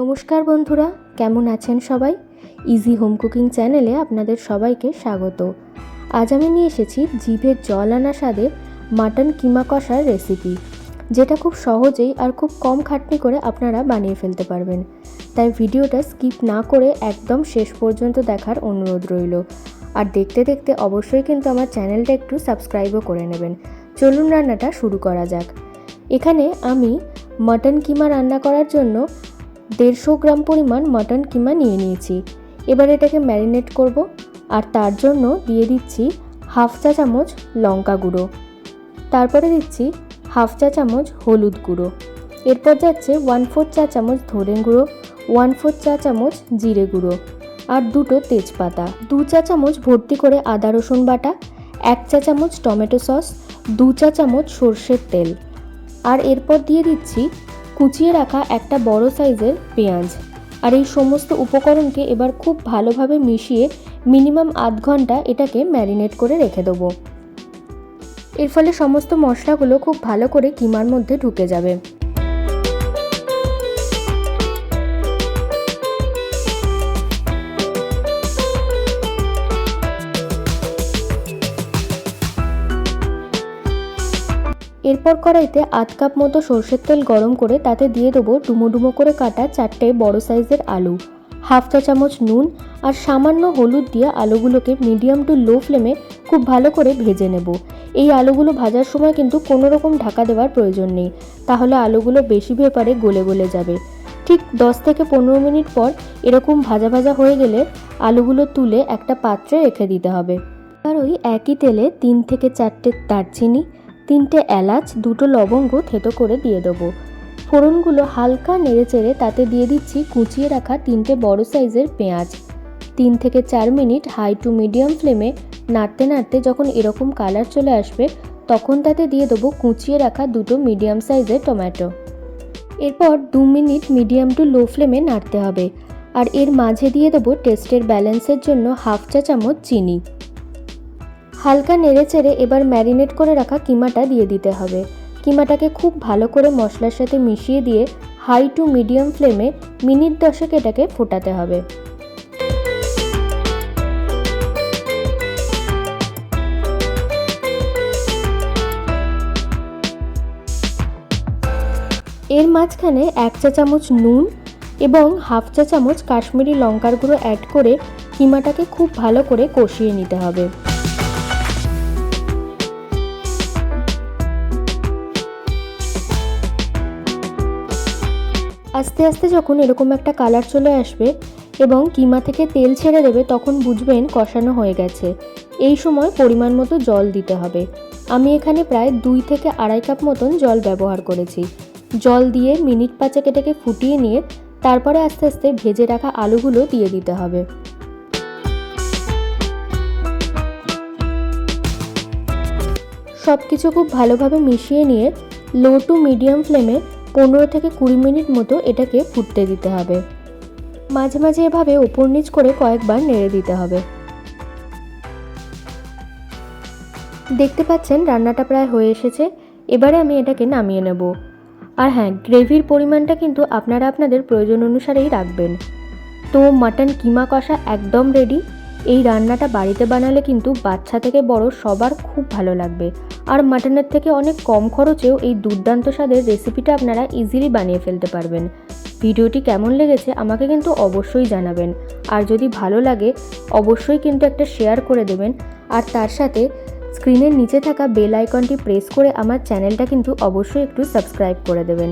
নমস্কার বন্ধুরা, কেমন আছেন সবাই? ইজি হোম কুকিং চ্যানেলে আপনাদের সবাইকে স্বাগত। আজ আমি নিয়ে এসেছি জিভের জল আনা স্বাদে মাটন কিমা কষার রেসিপি যেটা খুব সহজেই আর খুব কম খাটনি করে আপনারা বানিয়ে ফেলতে পারবেন। তাই ভিডিওটা স্কিপ না করে একদম শেষ পর্যন্ত দেখার অনুরোধ রইল। আর দেখতে দেখতে অবশ্যই কিন্তু আমার চ্যানেলটা একটু সাবস্ক্রাইবও করে নেবেন। চলুন রান্নাটা শুরু করা যাক। এখানে আমি মাটন কিমা রান্না করার জন্য দেড়শো গ্রাম পরিমাণ মাটন কিমা নিয়ে নিয়েছি। এবার এটাকে ম্যারিনেট করব আর তার জন্য দিয়ে দিচ্ছি হাফ চা চামচ লঙ্কা গুঁড়ো। তারপরে দিচ্ছি হাফ চা চামচ হলুদ গুঁড়ো। এরপর যাচ্ছে ওয়ান ফোর চা চামচ ধনে গুঁড়ো, ওয়ান ফোর চা চামচ জিরে গুঁড়ো আর দুটো তেজপাতা। দু চা চামচ ভর্তি করে আদা রসুন বাটা, এক চা চামচ টমেটো সস, দু চা চামচ সর্ষের তেল। আর এরপর দিয়ে দিচ্ছি কুচিয়ে রাখা একটা বড় সাইজের পেঁয়াজ। আর এই সমস্ত উপকরণকে এবার খুব ভালোভাবে মিশিয়ে মিনিমাম আধ ঘণ্টা এটাকে ম্যারিনেট করে রেখে দেবো। এর ফলে সমস্ত মশলাগুলো খুব ভালো করে কিমার মধ্যে ঢুকে যাবে। এরপর কড়াইতে আধ কাপ মতো সর্ষের তেল গরম করে তাতে দিয়ে দেবো ডুমো ডুমো করে কাটা চারটে বড় সাইজের আলু, হাফ চা চামচ নুন আর সামান্য হলুদ দিয়ে আলুগুলোকে মিডিয়াম টু লো ফ্লেমে খুব ভালো করে ভেজে নেব। এই আলুগুলো ভাজার সময় কিন্তু কোনো রকম ঢাকা দেওয়ার প্রয়োজন নেই, তাহলে আলুগুলো বেশি ভেপারে গলে গলে যাবে। ঠিক দশ থেকে পনেরো মিনিট পর এরকম ভাজা ভাজা হয়ে গেলে আলুগুলো তুলে একটা পাত্রে রেখে দিতে হবে। আর ওই একই তেলে তিন থেকে চারটে দারচিনি তিনটে এলাচ, দুটো লবঙ্গ থেতো করে দিয়ে দেবো। ফোড়নগুলো হালকা নেড়ে চেড়ে তাতে দিয়ে দিচ্ছি কুচিয়ে রাখা তিনটে বড় সাইজের পেঁয়াজ। তিন থেকে চার মিনিট হাই টু মিডিয়াম ফ্লেমে নাড়তে নাড়তে যখন এরকম কালার চলে আসবে, তখন তাতে দিয়ে দেবো কুচিয়ে রাখা দুটো মিডিয়াম সাইজের টমেটো। এরপর দু মিনিট মিডিয়াম টু লো ফ্লেমে নাড়তে হবে। আর এর মাঝে দিয়ে দেবো টেস্টের ব্যালেন্সের জন্য হাফ চা চামচ চিনি। হালকা নেড়ে চেড়ে এবার ম্যারিনেট করে রাখা কিমাটা দিয়ে দিতে হবে। কিমাটাকে খুব ভালো করে মশলার সাথে মিশিয়ে দিয়ে হাই টু মিডিয়াম ফ্লেমে মিনিট দশেক এটাকে ফোটাতে হবে। এর মাঝখানে এক চা চামচ নুন এবং হাফ চা চামচ কাশ্মীরি লঙ্কার গুঁড়ো অ্যাড করে কিমাটাকে খুব ভালো করে কষিয়ে নিতে হবে। আস্তে আস্তে যখন এরকম একটা কালার চলে আসবে এবং কিমা থেকে তেল ছেড়ে দেবে, তখন বুঝবেন কষানো হয়ে গেছে। এই সময় পরিমাণ মতো জল দিতে হবে। আমি এখানে প্রায় দুই থেকে আড়াই কাপ মতন জল ব্যবহার করেছি। জল দিয়ে মিনিট পাঁচেক এটাকে ফুটিয়ে নিয়ে তারপরে আস্তে আস্তে ভেজে রাখা আলুগুলো দিয়ে দিতে হবে। সব কিছু খুব ভালোভাবে মিশিয়ে নিয়ে লো টু মিডিয়াম ফ্লেমে পনেরো থেকে কুড়ি মিনিট মতো এটাকে ফুটতে দিতে হবে। মাঝে মাঝে এভাবে ওপর নিচ করে কয়েকবার নেড়ে দিতে হবে। দেখতে পাচ্ছেন, রান্নাটা প্রায় হয়ে এসেছে। এবারে আমি এটাকে নামিয়ে নেব। আর হ্যাঁ গ্রেভির পরিমাণটা কিন্তু আপনারা আপনাদের প্রয়োজন অনুসারেই রাখবেন। তো, মাটন কিমা কষা একদম রেডি এই রান্নাটা বাড়িতে বানালে কিন্তু বাচ্চা থেকে বড় সবার খুব ভালো লাগবে। আর মাটনের থেকে অনেক কম খরচেও এই দুর্দান্ত স্বাদের রেসিপিটা আপনারা ইজিলি বানিয়ে ফেলতে পারবেন। ভিডিওটি কেমন লেগেছে আমাকে কিন্তু অবশ্যই জানাবেন। আর যদি ভালো লাগে, অবশ্যই কিন্তু একটা শেয়ার করে দেবেন। আর তার সাথে স্ক্রিনের নিচে থাকা বেল আইকনটি প্রেস করে আমার চ্যানেলটা কিন্তু অবশ্যই একটু সাবস্ক্রাইব করে দেবেন।